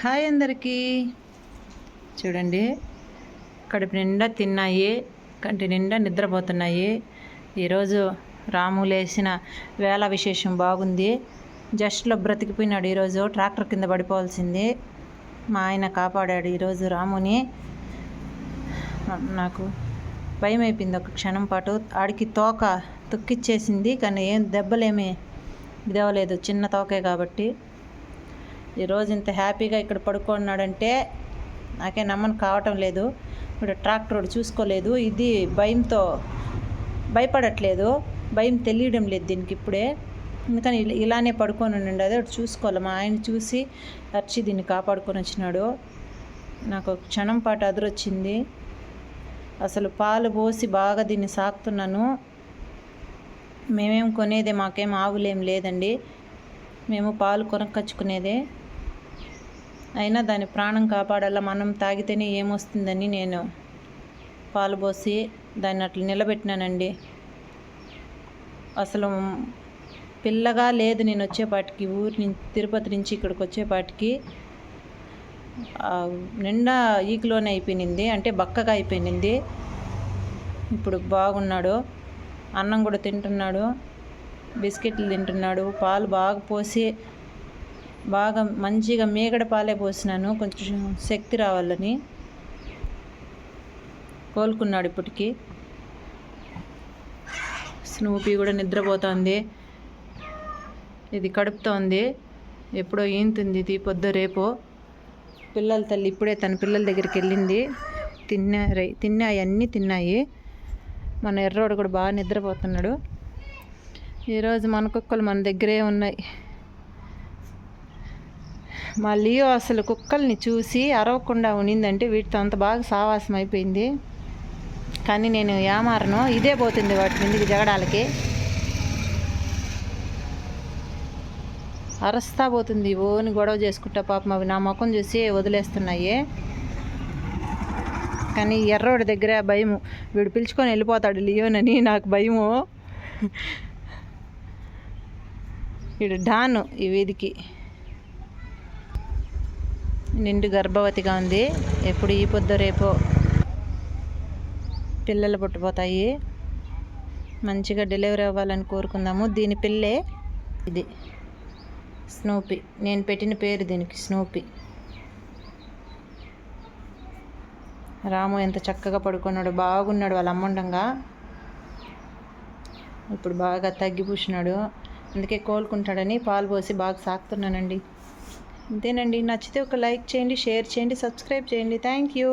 Hi అందరికీ. చూడండి కడుపు నిండా తిన్నాయి కంటి నిండా నిద్రపోతున్నాయి. ఈరోజు రాము లేచిన వేళ విశేషం బాగుంది. జస్ట్లో బ్రతికిపోయినాడు. ఈరోజు ట్రాక్టర్ కింద పడిపోవాల్సింది. మా ఆయన కాపాడాడు ఈరోజు రాముని. నాకు భయం అయిపోయింది ఒక క్షణం పాటు ఆడికి తోక తొక్కిచ్చేసింది కానీ ఏం దెబ్బలేమి ఇదవలేదు చిన్న తోకే కాబట్టి ఈరోజు ఇంత హ్యాపీగా ఇక్కడ పడుకున్నాడంటే నాకే నమ్మని కావటం లేదు. ఇప్పుడు ట్రాక్టర్ ఒకటి చూసుకోలేదు. ఇది భయంతో భయపడట్లేదు. భయం తెలియడం లేదు దీనికి ఇప్పుడే. ఎందుకని ఇలానే పడుకొని ఉండండి. అదే ఒకటి చూసుకోవాలి. మా ఆయన చూసి అర్చి దీన్ని కాపాడుకొని వచ్చినాడు. నాకు క్షణం పాటు అదురొచ్చింది. అసలు పాలు పోసి బాగా దీన్ని సాకుతున్నాను. మేమేం కొనేదే మాకేం ఆవులేం లేదండి. మేము పాలు కొనక్కచ్చుకునేదే. అయినా దాని ప్రాణం కాపాడాలా? మనం తాగితేనే ఏమొస్తుందని నేను పాలు పోసి దాన్ని అట్లా నిలబెట్టినానండి. అసలు పిల్లగా లేదు నేను వచ్చేపాటికి ఊరి నుంచి తిరుపతి నుంచి ఇక్కడికి వచ్చేపాటికి నిండా ఈకిలోనే అయిపోయింది. అంటే బక్కగా అయిపోయింది. ఇప్పుడు బాగున్నాడు. అన్నం కూడా తింటున్నాడు. బిస్కెట్లు తింటున్నాడు. పాలు బాగా పోసి బాగా మంచిగా మీగడ పాలే పోసినాను. కొంచెం శక్తి రావాలని కోలుకున్నాడు ఇప్పటికి. స్నూపీ కూడా నిద్రపోతోంది. ఇది కడుపుతోంది. ఎప్పుడో ఈంతుంది ఇది పొద్దు రేపు. పిల్లల తల్లి ఇప్పుడే తన పిల్లల దగ్గరికి వెళ్ళింది. తిన్నా తిన్నాయి అన్నీ తిన్నాయి. మన ఎర్రోడు కూడా బాగా నిద్రపోతున్నాడు. ఈరోజు మన కుక్కలు మన దగ్గరే ఉన్నాయి. మా లియో అసలు కుక్కల్ని చూసి అరవకుండా ఉండిందంటే వీటితో అంత బాగా సావాసం అయిపోయింది. కానీ నేను ఏమారను ఇదే పోతుంది వాటి మీదకి జగడాలకి. అరస్తా పోతుంది ఓని గొడవ చేసుకుంటా పాపం అవి నా ముఖం చూసి వదిలేస్తున్నాయి. కానీ ఎర్రోడి దగ్గర భయము. వీడు పిలుచుకొని వెళ్ళిపోతాడు లియోనని నాకు భయము. వీడు డాను ఈ వీధికి. నిండు గర్భవతిగా ఉంది. ఎప్పుడు ఈ పొద్దు రేపో పిల్లలు పుట్టిపోతాయి మంచిగా డెలివరీ అవ్వాలని కోరుకుందాము. దీని పిల్లే ఇది. స్నూపీ. నేను పెట్టిన పేరు దీనికి స్నూపీ. రాము ఎంత చక్కగా పడుకున్నాడు. బాగున్నాడు వాళ్ళ అమ్మండంగా ఇప్పుడు బాగా తగ్గిపూసినాడు. అందుకే కోలుకుంటాడని పాలు పోసి బాగా సాకుతున్నానండి. అంతేనండి. నచ్చితే ఒక లైక్ చేయండి షేర్ చేయండి సబ్స్క్రైబ్ చేయండి. Thank you.